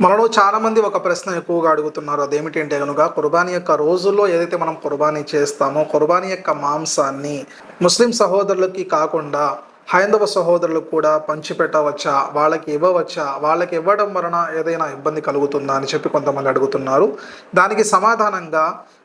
మనలో చాలామంది ఒక ప్రశ్న ఎక్కువగా అడుగుతున్నారు. అదేమిటంటే కనుక కుర్బానీ యొక్క రోజుల్లో ఏదైతే మనం కుర్బానీ చేస్తామో కుర్బానీ యొక్క మాంసాన్ని ముస్లిం సహోదరులకి కాకుండా హైందవ సహోదరులకు కూడా పంచిపెట్టవచ్చా? వాళ్ళకి ఇవ్వవచ్చా? వాళ్ళకి ఇవ్వడం వలన ఏదైనా ఇబ్బంది కలుగుతుందా అని చెప్పి కొంతమంది అడుగుతున్నారు. దానికి సమాధానంగా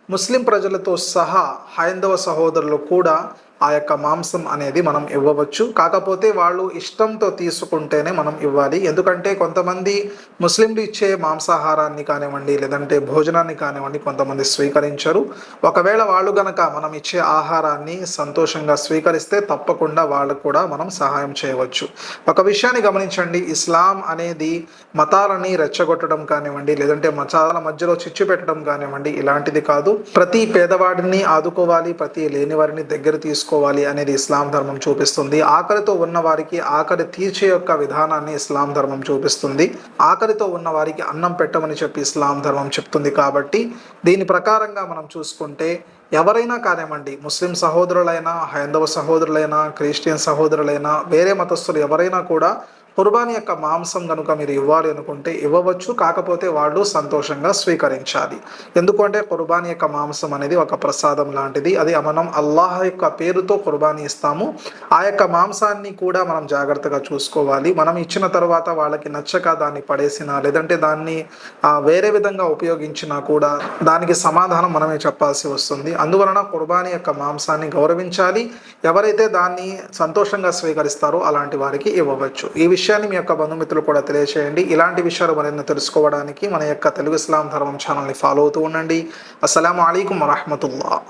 ముస్లిం ప్రజలతో సహా హైందవ సహోదరులు కూడా ఆ యొక్క మాంసం అనేది మనం ఇవ్వవచ్చు. కాకపోతే వాళ్ళు ఇష్టంతో తీసుకుంటేనే మనం ఇవ్వాలి. ఎందుకంటే కొంతమంది ముస్లింలు ఇచ్చే మాంసాహారాన్ని కానివ్వండి లేదంటే భోజనాన్ని కానివ్వండి కొంతమంది స్వీకరించరు. ఒకవేళ వాళ్ళు గనక మనం ఇచ్చే ఆహారాన్ని సంతోషంగా స్వీకరిస్తే తప్పకుండా వాళ్ళకు కూడా మనం సహాయం చేయవచ్చు. ఒక విషయాన్ని గమనించండి. ఇస్లాం అనేది మతాలని రెచ్చగొట్టడం కానివ్వండి లేదంటే మతాల మధ్యలో చిచ్చు పెట్టడం కానివ్వండి ఇలాంటిది కాదు. ప్రతి పేదవాడిని ఆదుకోవాలి ప్రతి లేని వారిని దగ్గర తీసుకోవాలి. అనేది ఇస్లాం ధర్మం చూపిస్తుంది. ఆకలితో ఉన్న వారికి ఆకలి తీర్చే యొక్క విధానాన్ని ఇస్లాం ధర్మం చూపిస్తుంది. ఆకలితో ఉన్న వారికి అన్నం పెట్టమని చెప్పి ఇస్లాం ధర్మం చెప్తుంది కాబట్టి దీని ప్రకారంగా మనం చూసుకుంటే ఎవరైనా కానివ్వండి ముస్లిం సహోదరులైనా హైందవ సహోదరులైనా క్రిస్టియన్ సహోదరులైనా వేరే మతస్థులు ఎవరైనా కూడా కుర్బానీ యొక్క మాంసం కనుక మీరు ఇవ్వాలి అనుకుంటే ఇవ్వవచ్చు కాకపోతే వాళ్ళు సంతోషంగా స్వీకరించాలి. ఎందుకంటే కుర్బానీ యొక్క మాంసం అనేది ఒక ప్రసాదం లాంటిది. అది మనం అల్లాహ్ యొక్క పేరుతో కుర్బానీ ఇస్తాము. ఆ యొక్క మాంసాన్ని కూడా మనం జాగ్రత్తగా చూసుకోవాలి. మనం ఇచ్చిన తర్వాత వాళ్ళకి నచ్చక దాన్ని పడేసినా లేదంటే దాన్ని వేరే విధంగా ఉపయోగించినా కూడా దానికి సమాధానం మనమే చెప్పాల్సి వస్తుంది. అందువలన కుర్బానీ యొక్క మాంసాన్ని గౌరవించాలి. ఎవరైతే దాన్ని సంతోషంగా స్వీకరిస్తారో అలాంటి వారికి ఇవ్వవచ్చు. ఈ విషయం విషయాన్ని మీ యొక్క బంధుమిత్రులు కూడా తెలియజేయండి ఇలాంటి విషయాలు మరిన్ని తెలుసుకోవడానికి మన యొక్క తెలుగు ఇస్లాం ధర్మం ఛానల్ని ఫాలో అవుతూ ఉండండి. అస్సలం అయికం వరహమతుల్లా.